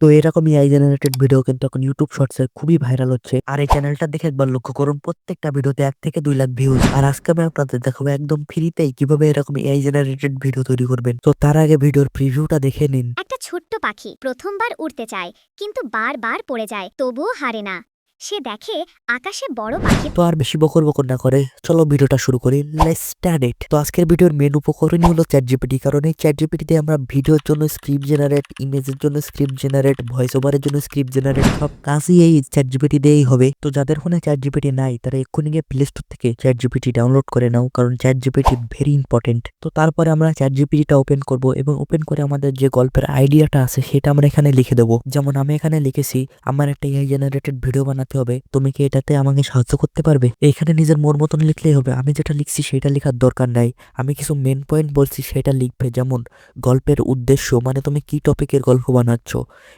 তো এরকমই I generated video কিন্তু এখন ইউটিউব শর্টসে খুবই ভাইরাল হচ্ছে। আর এই চ্যানেলটা দেখে একবার লক্ষ্য করুন, প্রত্যেকটা ভিডিওতে এক থেকে দুই লাখ ভিউজ আর আজকে আমি আপনাদের দেখাবো একদম ফ্রিতেই কীভাবে এরকম এআই জেনারেটেড ভিডিও তৈরি করবেন। তো তার আগে ভিডিওর প্রিভিউটা দেখে নিন। একটা ছোট্ট পাখি প্রথমবার উড়তে চায়, কিন্তু বারবার পড়ে যায়, তবুও হারে না। সে দেখে আকাশে বড় পাখি তো আর বেশি বকর বকর না করে। চলো ভিডিওটা শুরু করি। লেটস স্টার্ট ইট তো আজকের ভিডিওর মেন উপকরণই হলো চ্যাট জিপিটি কারণ এই চ্যাট জিপিটিতে আমরা ভিডিওর জন্য স্ক্রিপ্ট জেনারেট ইমেজের জন্য স্ক্রিপ্ট জেনারেট ভয়েস ওভারের জন্য স্ক্রিপ্ট জেনারেট সব কাজই এই চ্যাট জিপিটি দিয়েই হবে। তো যাদের ফোনে চ্যাট জিপিটি নাই, তারা এক্ষুনি গিয়ে প্লে স্টোর থেকে চ্যাট জিপিটি ডাউনলোড করে নাও, কারণ চ্যাট জিপিটি ভেরি ইম্পর্টেন্ট তো তারপরে আমরা চ্যাট জিপিটিটা ওপেন করব এবং ওপেন করে আমাদের যে গল্পের আইডিয়াটা আছে, সেটা আমরা এখানে লিখে দেবো। যেমন আমি এখানে লিখেছি, আমার একটা এআই জেনারেটেড ভিডিও বানাতে হবে। তুমি কি এটাতে আমাকে সাহায্য করতে পারবে? এখানে নিজের মন মতন লিখলেই হবে। আমি যেটা লিখছি সেটা লেখার দরকার নাই। আমি কিছু মেন পয়েন্ট বলছি, সেটা লিখবে। যেমন, গল্পের উদ্দেশ্য মানে তুমি কি টপিকের গল্প বানাচ্ছ?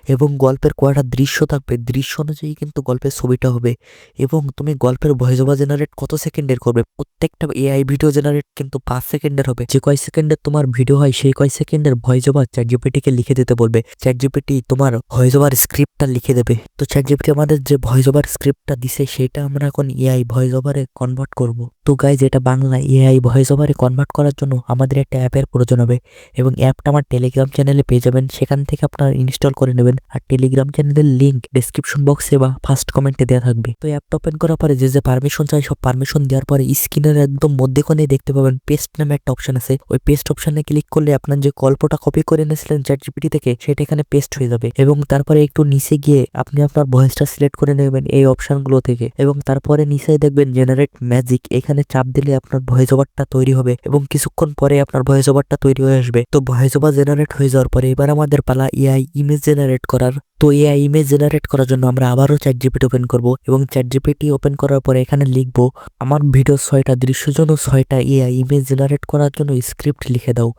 এবং গল্পের কয়টা দৃশ্য থাকবে? দৃশ্য অনুযায়ী কিন্তু গল্পের ছবিটা হবে। এবং তুমি গল্পের ভয়েস ওভার জেনারেট কত সেকেন্ডের করবে? প্রত্যেকটা এআই ভিডিও জেনারেট কিন্তু পাঁচ সেকেন্ডের হবে। যে কয় সেকেন্ডের তোমার ভিডিও হয়, সেই কয় সেকেন্ডের ভয়েস ওভার চ্যাট জিপিটিকে লিখে দিতে বলবে। চ্যাট জিপিটি তোমার ভয়েস ওভার স্ক্রিপ্টটা লিখে দেবে। তো চ্যাট জিপিটি আমাদের যে ভয়েস স্ক্রিপ্টটা দিছে, সেটা আমরা এখন এআই ভয়েস ওভারে কনভার্ট করব। তো গাইজ এটা বাংলা এআই ভয়েস ওভারে কনভার্ট করার জন্য আমাদের একটা অ্যাপের প্রয়োজন হবে এবং অ্যাপটা আমার টেলিগ্রাম চ্যানেলে পেয়ে যাবেন। সেখান থেকে আপনারা ইনস্টল করে নেবেন আর টেলিগ্রাম চ্যানেলের লিঙ্ক ডিসক্রিপশন বক্সে বা ফার্স্ট কমেন্টে দেওয়া থাকবে। তো অ্যাপটা ওপেন করার পরে যে যে পারমিশন চাই, সব পারমিশন দেওয়ার পরে স্ক্রিনের একদম মধ্যেখানে দেখতে পাবেন পেস্ট নামে একটা অপশন আছে। ওই পেস্ট অপশনে ক্লিক করলে আপনার যে গল্পটা কপি করে এনেছিলেন চ্যাট জিপিটি থেকে, সেটা এখানে পেস্ট হয়ে যাবে এবং তারপরে একটু নিচে গিয়ে আপনি আপনার ভয়েসটা সিলেক্ট করে নেবেন এই অপশনগুলো থেকে। এবং তারপরে নিচে দেখবেন জেনারেট ম্যাজিক এখানে চাপ দিলে আপনার ভয়েস ওভারটা তৈরি হবে এবং কিছুক্ষণ পরে আপনার ভয়েস ওভারটা তৈরি হয়ে আসবে। তো ভয়েস ওভার জেনারেট হয়ে যাওয়ার পরে এবার আমাদের পালা এআই ইমেজ জেনারেট করার। তো এআই ইমেজ জেনারেট করার জন্য আমরা আবারও চ্যাট জিপিটি ওপেন করব এবং চ্যাট জিপিটি ওপেন করার পরে এখানে লিখব, আমার ভিডিও ছয়টা দৃশ্যের জন্য ছয়টা এআই ইমেজ জেনারেট করার জন্য স্ক্রিপ্ট লিখে দাও।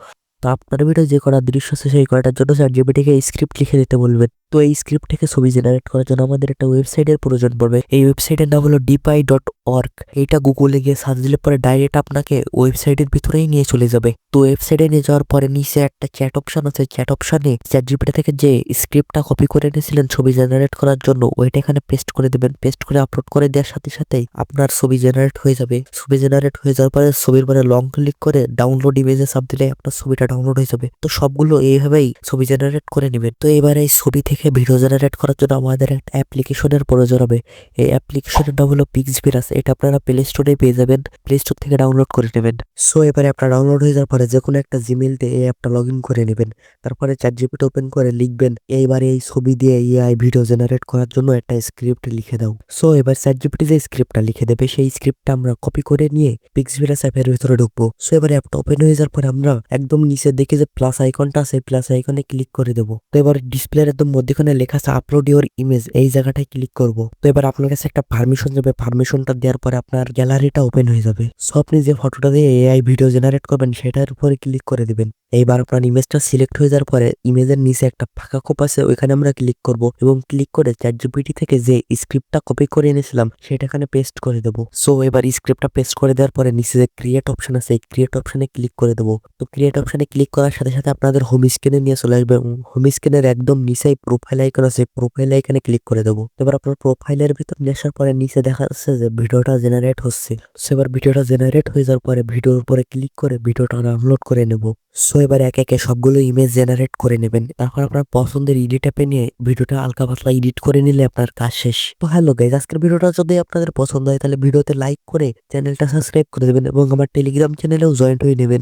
তো আপনার ভিডিও যে কটা দৃশ্য আছে সেই কয়টার জন্য চ্যাট জিপিটিকে স্ক্রিপ্ট লিখে দিতে বলবেন। তো এই স্ক্রিপ্ট থেকে ছবি জেনারেট করার জন্য আমাদের একটা ওয়েবসাইটের প্রয়োজন পড়বে। এই ওয়েবসাইটের নাম হলো ডিপাই ডট অর্গ এইটা গুগলে গিয়ে সার্চ দিলে পরে ডাইরেক্ট আপনাকে ওয়েবসাইটের ভিতরেই নিয়ে চলে যাবে। তো ওয়েবসাইটে নিয়ে যাওয়ার পরে নিচে একটা চ্যাট অপশন আছে। চ্যাট অপশনে চ্যাট জিপিটি থেকে যে স্ক্রিপ্টটা কপি করে এনেছিলেন ছবি জেনারেট করার জন্য, ওইটা এখানে পেস্ট করে দেবেন। পেস্ট করে আপলোড করে দেওয়ার সাথে সাথেই আপনার ছবি জেনারেট হয়ে যাবে। ছবি জেনারেট হয়ে যাওয়ার পরে ছবির পরে লং ক্লিক করে ডাউনলোড ইমেজে চাপ দিলে আপনার ছবিটা ডাউনলোড হয়ে যাবে। তো সবগুলো এইভাবেই ছবি জেনারেট করে নেবেন। তো এবার এই ছবি থেকে ভিডিও জেনারেট করার জন্য আমাদের একটা অ্যাপ্লিকেশনের প্রয়োজন হবে। এই অ্যাপ্লিকেশনের নাম হলো পিক্সভিরাস এটা আপনারা প্লে স্টোরে পেয়ে যাবেন। প্লে স্টোর থেকে ডাউনলোড করে নেবেন। সো এবারে আপনার ডাউনলোড হয়ে যাওয়ার পরে যে কোনো একটা জিমেল দিয়ে এই অ্যাপটা লগ করে নেবেন। তারপরে চ্যাট জিপিটি ওপেন করে লিখবেন। এইবার এই ছবি দিয়ে এআই ভিডিও জেনারেট করার জন্য একটা স্ক্রিপ্ট লিখে দাও। সো এবার চ্যাট জিপিটি যে স্ক্রিপ্টটা লিখে দেবে, সেই স্ক্রিপ্টটা আমরা কপি করে নিয়ে পিক্সভিরাস অ্যাপের ভিতরে ঢুকবো। সো এবারে অ্যাপটা ওপেন হয়ে যাওয়ার পরে আমরা একদম নিচে দেখে যে প্লাস আইকনটা আছে প্লাস আইকনে ক্লিক করে দেবো। তো, এবার ডিসপ্লের একদম মধ্যখানে লেখা আছে আপলোড ইউর ইমেজ এই জায়গাটায় ক্লিক করব। তো এবার আপনার কাছে একটা পারমিশন যাবে। পারমিশনটা দেওয়ার পরে আপনার গ্যালারিটা ওপেন হয়ে যাবে। সো আপনি যে ফটোটা দিয়ে এআই ভিডিও জেনারেট করবেন, সেটার উপরে ক্লিক করে দিবেন। এইবার আপনার ইমেজটা সিলেক্ট হয়ে যাওয়ার পরে ইমেজের নিচে একটা ফাঁকা কোপ আছে, ওইখানে আমরা ক্লিক করব এবং ক্লিক করে চ্যাট জিপিটি থেকে যে স্ক্রিপ্টটা কপি করে এনেছিলাম সেটা এখানে পেস্ট করে দেবো। সো এবার স্ক্রিপ্টটা পেস্ট করে দেওয়ার পরে নিচে যে ক্রিয়েট অপশন আছে, এই ক্রিয়েট অপশনে ক্লিক করে দেবো। তো ক্রিয়েট অপশনে ক্লিক করার সাথে সাথে আপনাদের হোম স্ক্রিনে নিয়ে চলে আসবে এবং হোম স্ক্রিনের একদম নিচেই প্রোফাইল আইকন আছে প্রোফাইল আইকনে ক্লিক করে দেবো। এবার আপনার প্রোফাইলের ভিতর আসার পরে নিচে দেখা যাচ্ছে যে ভিডিওটা জেনারেট হচ্ছে। সো এবার ভিডিওটা জেনারেট হয়ে যাওয়ার পরে ভিডিওর উপরে ক্লিক করে ভিডিওটা ডাউনলোড করে নেব। সো এবার একে একে সবগুলো ইমেজ জেনারেট করে নেবেন। তারপর আপনার পছন্দের এডিট অ্যাপে নিয়ে ভিডিওটা হালকা পাতলা এডিট করে নিলে আপনার কাজ শেষ। তো হ্যালো গাইজ আজকের ভিডিওটা যদি আপনাদের পছন্দ হয়, তাহলে ভিডিওতে লাইক করে চ্যানেলটা সাবস্ক্রাইব করে দেবেন এবং আমার টেলিগ্রাম চ্যানেলেও জয়েন্ট হয়ে নেবেন।